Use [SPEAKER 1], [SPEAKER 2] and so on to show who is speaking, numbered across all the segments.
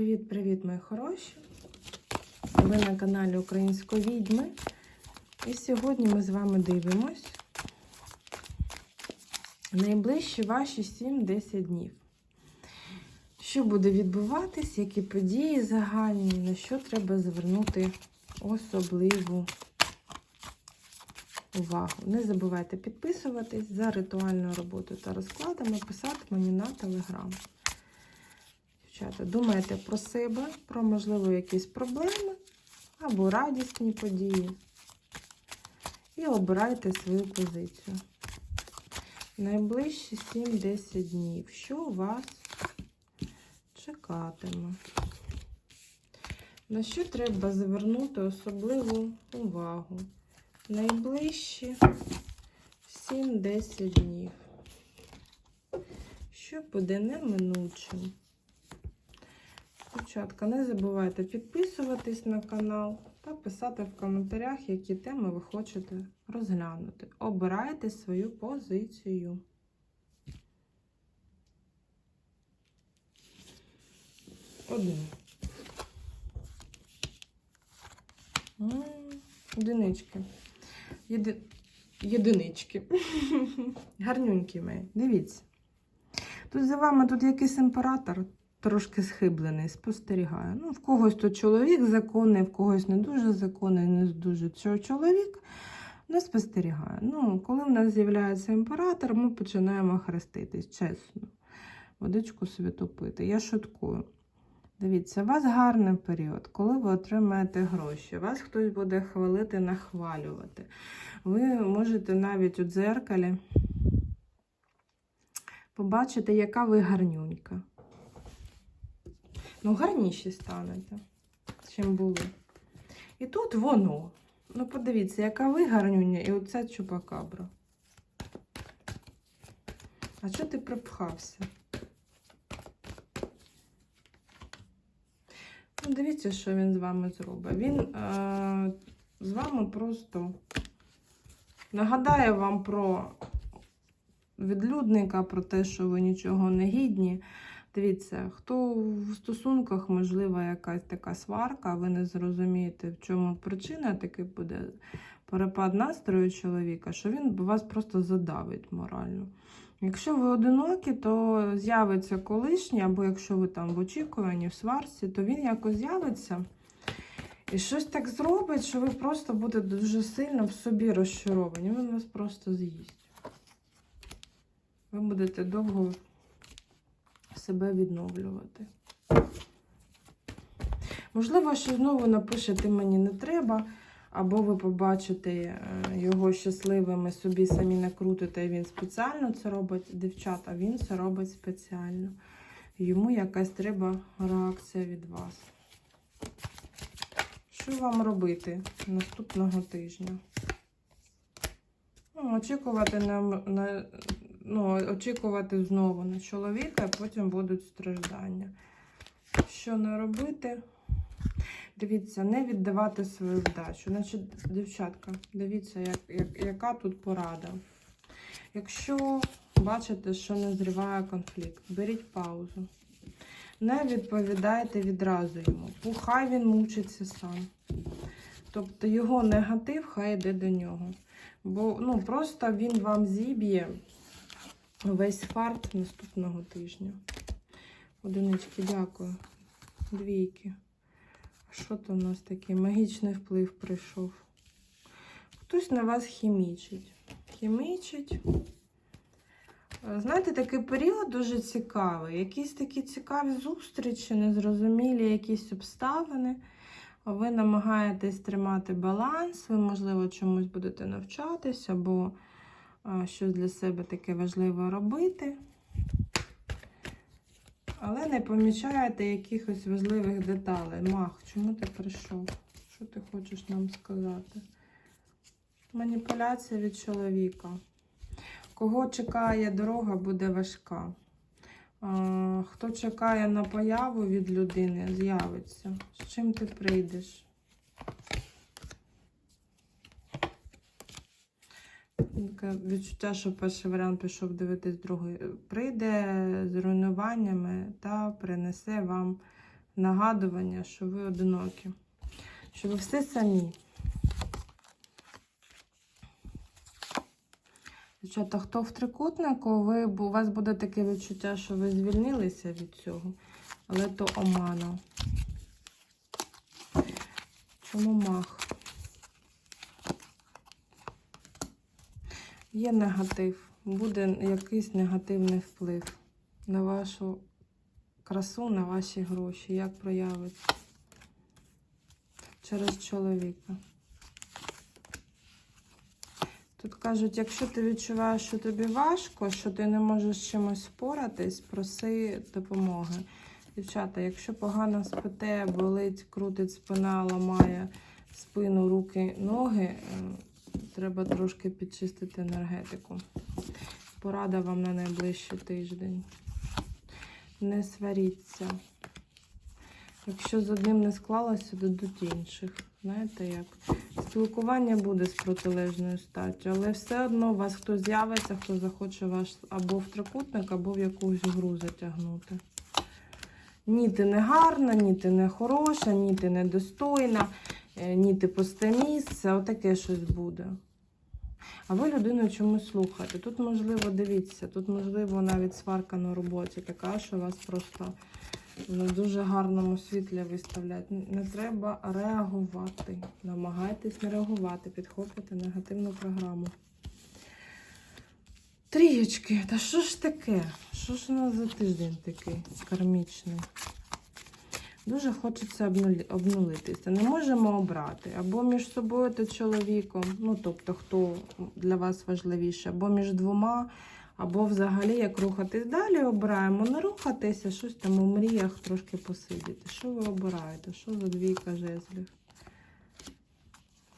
[SPEAKER 1] Привіт-привіт, мої хороші! Ви на каналі Української відьми. І сьогодні ми з вами дивимось найближчі ваші 7-10 днів. Що буде відбуватись, які події загальні, на що треба звернути особливу увагу. Не забувайте підписуватись за ритуальною роботою та розкладами, писати мені на телеграм. Дівчата, думайте про себе, про, можливо, якісь проблеми або радісні події. І обирайте свою позицію. Найближчі 7-10 днів. Що вас чекатиме? На що треба звернути особливу увагу? Найближчі 7-10 днів. Що буде неминучим? Дівчатка, не забувайте підписуватись на канал та писати в коментарях, які теми ви хочете розглянути. Обирайте свою позицію. Один. Одинички. Єди... Єдинички. Гарнюнькі мої. Дивіться. Тут за вами тут якийсь імператор трошки схиблений, спостерігає. Ну, в когось то чоловік законний, в когось не дуже законний, не дуже чоловік не спостерігає. Ну, коли в нас з'являється імператор, ми починаємо хреститись, чесно. Водичку святу пити. Я шуткую. Дивіться, у вас гарний період, коли ви отримаєте гроші, вас хтось буде хвалити, нахвалювати. Ви можете навіть у дзеркалі побачити, яка ви гарнюнька. Ну, гарніші станете, чим були. І тут воно. Ну, подивіться, яка ви гарнюня, і оця чупакабра. А чого ти припхався? Ну, дивіться, що він з вами зробить. Він е- з вами просто нагадає вам про відлюдника, про те, що ви нічого не гідні. Дивіться, хто в стосунках, можливо, якась така сварка, ви не зрозумієте, в чому причина, такий буде перепад настрою чоловіка, що він вас просто задавить морально. Якщо ви одинокі, то з'явиться колишній, або якщо ви там в очікуванні, в сварці, то він якось з'явиться і щось так зробить, що ви просто будете дуже сильно в собі розчаровані. Він вас просто з'їсть. Ви будете довго себе відновлювати. Можливо, що знову напишете мені не треба, або ви побачите е, його щасливим і собі самі накрутите, і він спеціально це робить, дівчата, він це робить спеціально. Йому якась треба реакція від вас. Що вам робити наступного тижня? Ну, очікувати на, на ну, очікувати знову на чоловіка, і потім будуть страждання. Що не робити? Дивіться, не віддавати свою вдачу. Значить, дівчатка, дивіться, як, як, яка тут порада. Якщо бачите, що не зриває конфлікт, беріть паузу. Не відповідайте відразу йому. Бо Хай він мучиться сам. Тобто його негатив хай йде до нього. Бо ну, просто він вам зіб'є весь фарт наступного тижня. Одинички, дякую. Двійки. Що то у нас такий магічний вплив прийшов? Хтось на вас хімічить. Хімічить. Знаєте, такий період дуже цікавий. Якісь такі цікаві зустрічі, незрозумілі якісь обставини. Ви намагаєтесь тримати баланс, ви, можливо, чомусь будете навчатися, або щось для себе таке важливе робити. Але не помічаєте якихось важливих деталей. Мах, чому ти прийшов? Що ти хочеш нам сказати? Маніпуляція від чоловіка. Кого чекає дорога, буде важка. Хто чекає на появу від людини, з'явиться. З чим ти прийдеш? Відчуття, що перший варіант пішов дивитись другий. Прийде з руйнуваннями та принесе вам нагадування, що ви одинокі, що ви все самі. Дівчата, хто в трикутнику, ви, у вас буде таке відчуття, що ви звільнилися від цього, але то омана. Чому мах? Є негатив, буде якийсь негативний вплив на вашу красу, на ваші гроші. Як проявиться? Через чоловіка. Тут кажуть, якщо ти відчуваєш, що тобі важко, що ти не можеш з чимось впоратись, проси допомоги. Дівчата, якщо погано спите, болить, крутить спина, ламає спину, руки, ноги, е, треба трошки підчистити енергетику. Порада вам на найближчий тиждень. Не сваріться. Якщо з одним не склалося, дадуть інших. Знаєте як? Спілкування буде з протилежною статтю, але все одно у вас хтось з'явиться, хто захоче вас або в трикутник, або в якусь гру затягнути. Ні, ти не гарна, ні ти не хороша, ні ти не достойна, е, ні ти пусте місце, отаке щось буде. А ви людину чомусь слухаєте. Тут, можливо, дивіться, тут, можливо, навіть сварка на роботі така, що вас просто в дуже гарному світлі виставляють. Не треба реагувати. Намагайтесь не реагувати, підхоплюйте негативну програму. Трієчки, та що ж таке? Що ж у нас за тиждень такий кармічний? Дуже хочеться обнулитися. Не можемо обрати або між собою та чоловіком, ну тобто, хто для вас важливіше, або між двома, або взагалі як рухатись далі, обираємо не рухатися, щось там у мріях трошки посидіти. Що ви обираєте? Що за двійка жезлів?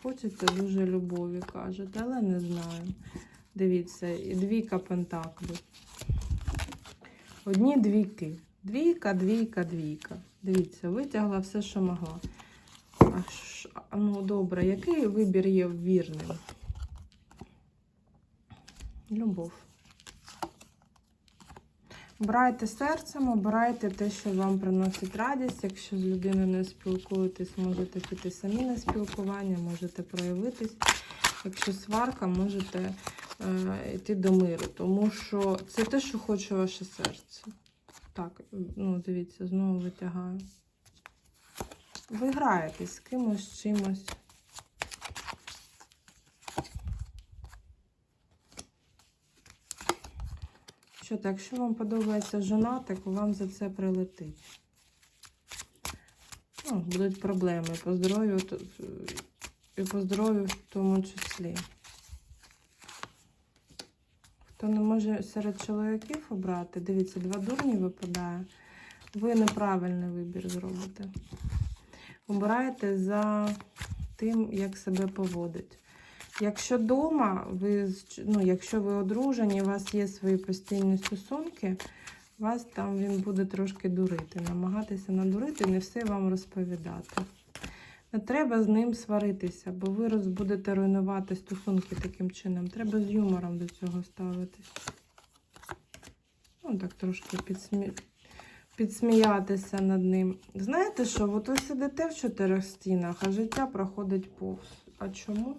[SPEAKER 1] Хочеться дуже любові, кажете, але не знаю. Дивіться, і двійка пентаклів. Одні двійки. Двійка, двійка, двійка. Дивіться, витягла все, що могла. А ш- ну, добре, який вибір є вірним? Любов. Обирайте серцем, обирайте те, що вам приносить радість. Якщо з людиною не спілкуєтесь, можете піти самі на спілкування, можете проявитись. Якщо сварка, можете е, йти до миру, тому що це те, що хоче ваше серце. Так, ну дивіться, знову витягаю. Ви граєтесь з кимось, з чимось. Що так, якщо вам подобається жонатик, вам за це прилетить. Ну, будуть проблеми по здоров'ю і по здоров'ю в тому числі. Хто не може серед чоловіків обрати, дивіться, два дурні випадає. Ви неправильний вибір зробите. Обирайте за тим, як себе поводить. Якщо вдома, ви, ну, якщо ви одружені, у вас є свої постійні стосунки, вас там він буде трошки дурити, намагатися надурити, не все вам розповідати. Не треба з ним сваритися, бо ви будете руйнувати стосунки таким чином. Треба з юмором до цього ставитись. Ну, так трошки підсмі... підсміятися над ним. Знаєте що? От ви сидите в чотирьох стінах, а життя проходить повз. А чому?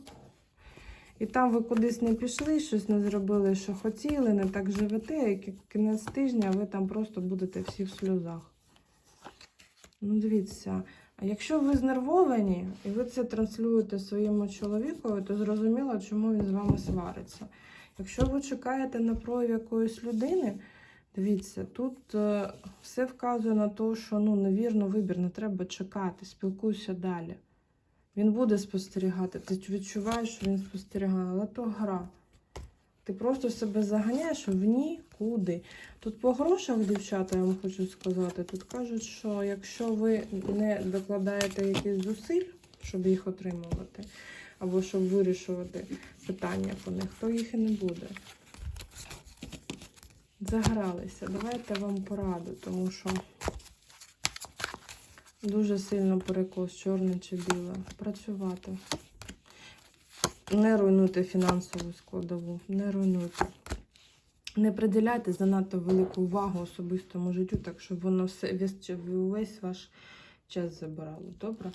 [SPEAKER 1] І там ви кудись не пішли, щось не зробили, що хотіли, не так живете, і кінець тижня ви там просто будете всі в сльозах. Ну, дивіться, якщо ви знервовані і ви це транслюєте своєму чоловікові, то зрозуміло, чому він з вами свариться. Якщо ви чекаєте на прояв якоїсь людини, дивіться, тут е, все вказує на те, що ну, невірно вибір, не треба чекати, спілкуйся далі. Він буде спостерігати. Ти відчуваєш, що він спостерігає, але то гра. Ти просто себе заганяєш в нікуди. Тут по грошах, дівчата, я вам хочу сказати, тут кажуть, що якщо ви не докладаєте якихось зусиль, щоб їх отримувати, або щоб вирішувати питання по них, то їх і не буде. Загралися. Давайте вам пораду, тому що дуже сильно перекос, чорне чи біле. Працювати. Не руйнуйте фінансову складову, не руйнуйте. Не приділяйте занадто велику увагу особистому життю, так щоб воно все, весь, весь ваш час забирало. Добре?